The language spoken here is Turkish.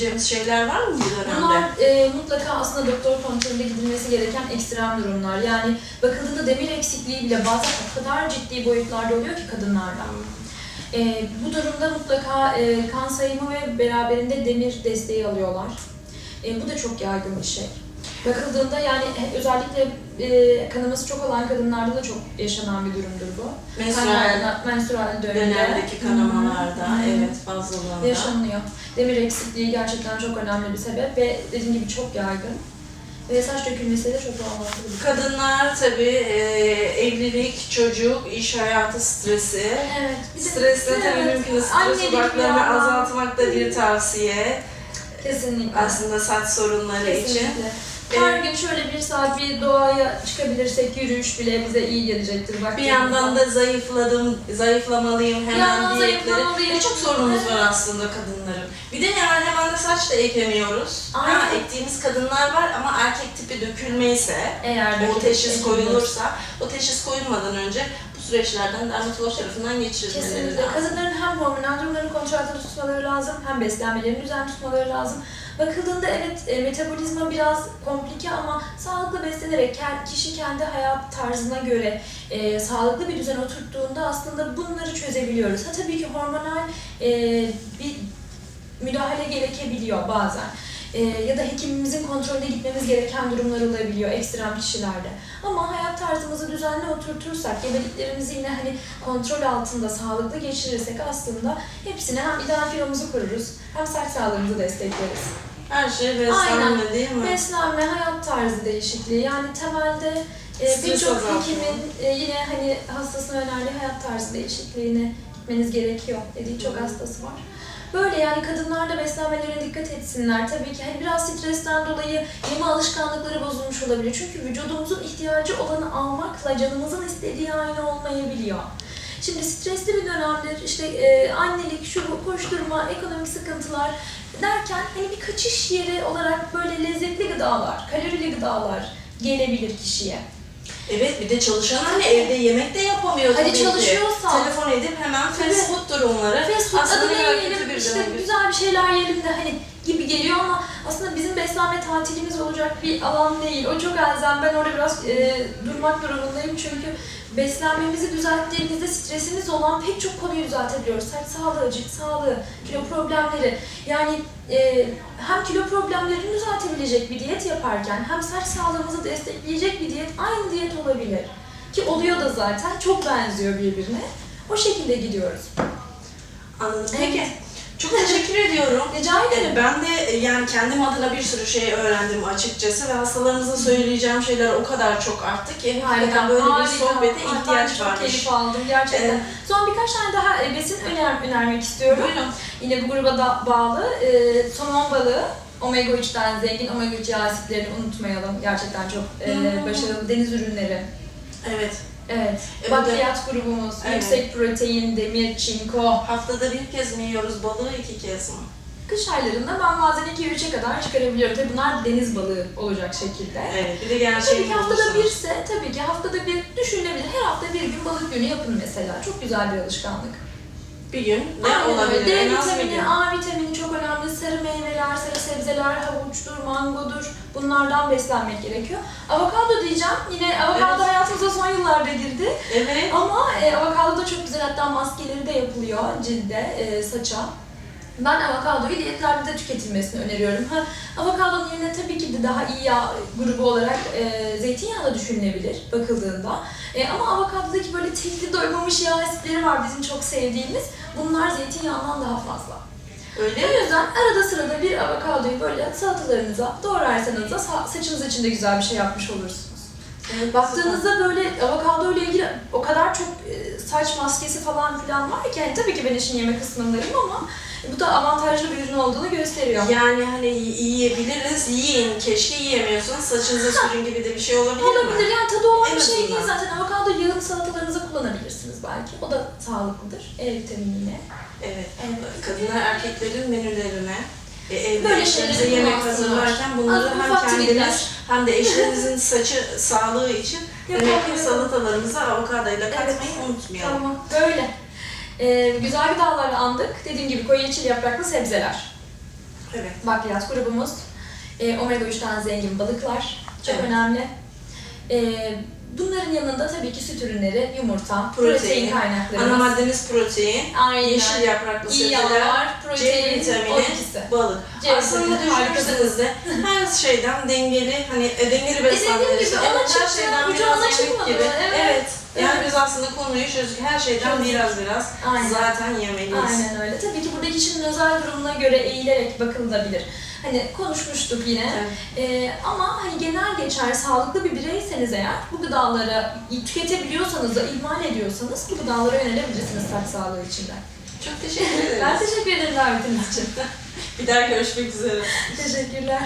Cemiz şeyler var mı bu dönemde? Bunlar e, mutlaka aslında doktor kontrolünde gidilmesi gereken ekstrem durumlar. Yani bakıldığında demir eksikliği bile bazen o kadar ciddi boyutlarda oluyor ki kadınlarda. E, bu durumda mutlaka e, kan sayımı ve beraberinde demir desteği alıyorlar. E, bu da çok yaygın bir şey. Bakıldığında yani e, özellikle e, kanaması çok olan kadınlarda da çok yaşanan bir durumdur bu. Menstrual dönemde. dönemdeki kanamalarda hı. evet fazlalığında. yaşanıyor. Demir eksikliği gerçekten çok önemli bir sebep ve dediğim gibi çok yaygın. Ve saç dökülmesi de çok konu. Kadınlar tabii e, evlilik, çocuk, iş hayatı stresi. Evet. bir Stresle tabii Evet, mümkün stres odaklarını azaltmak da bir tavsiye. Kesinlikle. Aslında saç sorunları için. Her gün şöyle bir saat bir doğaya çıkabilirsek yürüyüş bile bize iyi gelecektir. Bir baktığımızda. yandan da zayıfladım, zayıflamalıyım Bir hemen yandan diyetleri. zayıflamalıyım. Birçok sorunumuz var aslında kadınların. Bir de yani hemen de saç da ekemiyoruz. Aynen. Ha, ektiğimiz kadınlar var ama erkek tipi dökülmeyse, Eğer o teşhis koyulursa, o teşhis koyulmadan önce süreçlerden dermatolog tarafından geçirilmeleri Kesinlikle. lazım. Kadınların hem hormonal durumlarını kontrol altında tutmaları lazım, hem beslenmelerini düzenli tutmaları lazım. Bakıldığında evet e, metabolizma biraz komplike ama sağlıklı beslenerek kişi kendi hayat tarzına göre e, sağlıklı bir düzen oturttuğunda aslında bunları çözebiliyoruz. Ha tabii ki hormonal e, bir müdahale gerekebiliyor bazen. E, ya da hekimimizin kontrolüne gitmemiz gereken durumlar olabiliyor ekstrem kişilerde. Ama hayat tarzımızı düzenli oturtursak, gebeliklerimizi yine hani kontrol altında sağlıklı geçirirsek aslında hepsine hem ideal kilomuzu koruruz hem saç sağlığımızı destekleriz. Her şey beslenme değil mi? Beslenme, hayat tarzı değişikliği yani temelde e, birçok hekimin e, yine hani hastasına önerdiği hayat tarzı değişikliğine gitmeniz gerekiyor dediği çok hastası var. Böyle yani kadınlar da beslenmelerine dikkat etsinler. Tabii ki hani biraz stresten dolayı yeme alışkanlıkları bozulmuş olabilir. Çünkü vücudumuzun ihtiyacı olanı almakla canımızın istediği aynı olmayabiliyor. Şimdi stresli bir dönemdir, işte e, annelik, şu bu, koşturma, ekonomik sıkıntılar derken hani bir kaçış yeri olarak böyle lezzetli gıdalar, kalorili gıdalar gelebilir kişiye. Evet bir de çalışan anne evde yemek de yapamıyor Hadi tabii ki. çalışıyorsan. Telefon edip hemen fast food durumları. Fast food Aslında adını ne kadar yiyelim, bir işte döngü. güzel bir şeyler yiyelim de hani gibi geliyor ama aslında bizim beslenme tatilimiz olacak bir alan değil. O çok elzem. Ben orada biraz e, durmak durumundayım çünkü beslenmemizi düzelttiğimizde stresimiz olan pek çok konuyu düzeltebiliyoruz. Saç sağlığı, cilt sağlığı, kilo problemleri. Yani e, hem kilo problemlerini düzeltebilecek bir diyet yaparken hem saç sağlığımızı destekleyecek bir diyet aynı diyet olabilir. Ki oluyor da zaten çok benziyor birbirine. O şekilde gidiyoruz. Anladım. Peki. Çok teşekkür ediyorum. Rica ederim. Ee, Ben de e, yani kendim adına bir sürü şey öğrendim açıkçası ve hastalarımıza söyleyeceğim şeyler o kadar çok arttı ki hakikaten böyle bir harika. sohbete Ay, ihtiyaç çok varmış. keyif aldım gerçekten. Evet. Son birkaç tane daha e, besin öner önermek istiyorum. Buyurun. Yine bu gruba da bağlı. E, somon balığı, omega 3'ten zengin omega 3 yağ asitlerini unutmayalım. Gerçekten çok e, Hmm. başarılı deniz ürünleri. Evet. Evet. Evet, Bakliyat grubumuz, Evet. yüksek protein, demir, çinko. Haftada bir kez mi yiyoruz balığı, iki kez mi? Kış aylarında ben bazen 2-3'e kadar çıkarabiliyorum. Tabii bunlar deniz balığı olacak şekilde. Evet. Bir de Tabii gerçeği ki haftada bulursanız. birse, tabii ki haftada bir düşünülebilir. Her hafta bir gün balık günü yapın mesela. Çok güzel bir alışkanlık. Bir gün ne Aynen olabilir? D En az bir vitamini. A vitamini çok önemli. Sarı meyveler, sarı sebzeler, havuçtur, mangodur. Bunlardan beslenmek gerekiyor. Avokado diyeceğim. Yine avokado Evet. hayatımıza son yıllarda girdi. Evet. Ama e, avokado da çok güzel hatta maskeleri de yapılıyor cilde, e, saça. Ben avokadoyu diyetlerde de tüketilmesini öneriyorum. Ha, avokadonun yerine tabii ki de daha iyi yağ grubu olarak e, zeytinyağı da düşünülebilir bakıldığında. E, ama avokadodaki böyle tekli doymamış yağ asitleri var bizim çok sevdiğimiz. Bunlar zeytinyağından daha fazla. Öyle O yüzden arada sırada bir avokadoyu böyle salatalarınıza doğrarsanız da sa- saçınız için de güzel bir şey yapmış olursunuz. Evet, Baktığınızda böyle avokado ile ilgili o kadar çok e, saç maskesi falan filan var ki yani tabii ki ben işin yeme kısmındayım ama bu da avantajlı bir ürün olduğunu gösteriyor. Yani hani yiyebiliriz, yiyin. Keşke yiyemiyorsanız saçınıza sürün gibi de bir şey olabilir, Olabilir mi? yani tadı olan En bir şey değil zaten. Avokado yağını salatalarınıza kullanabilirsiniz belki. O da sağlıklıdır. E vitaminiyle. Evet. Evet. Kadınlar erkeklerin menülerine e, evde Böyle eşlerinize yemek hazırlarken bunları hem kendiniz hem de eşlerinizin saçı sağlığı için demek ki Yapabilirim. salatalarımıza avokadoyla Evet. katmayı unutmayalım. Tamam. Böyle. Ee, güzel gıdalarla andık. Dediğim gibi koyu yeşil yapraklı sebzeler. Evet. Bakliyat grubumuz. E, omega 3'ten zengin balıklar. Çok Evet. önemli. E, bunların yanında tabii ki süt ürünleri, yumurta, protein, Protein. kaynakları. Ana maddemiz protein. Aynen. Yeşil yapraklı İyi sebzeler. C vitamini, balık. C Aslında düşünürseniz de her şeyden dengeli, hani e, dengeli beslenme. dediğim gibi ona Evet, çıktı, ucu ona çıkmadı. gibi. Evet. Yani Evet. biz aslında konuyu çözdük. Her şeyden Çözdük. biraz biraz Aynen. zaten yemeliyiz. Aynen öyle. Tabii ki burada kişinin özel durumuna göre eğilerek bakılabilir. Hani konuşmuştuk yine. Evet. Ee, ama hani genel geçer sağlıklı bir bireyseniz eğer bu gıdaları tüketebiliyorsanız da ihmal ediyorsanız bu gıdalara yönelebilirsiniz saç sağlığı için de. Çok teşekkür ederiz. Ben teşekkür ederim davetiniz için. Bir daha görüşmek üzere. Teşekkürler.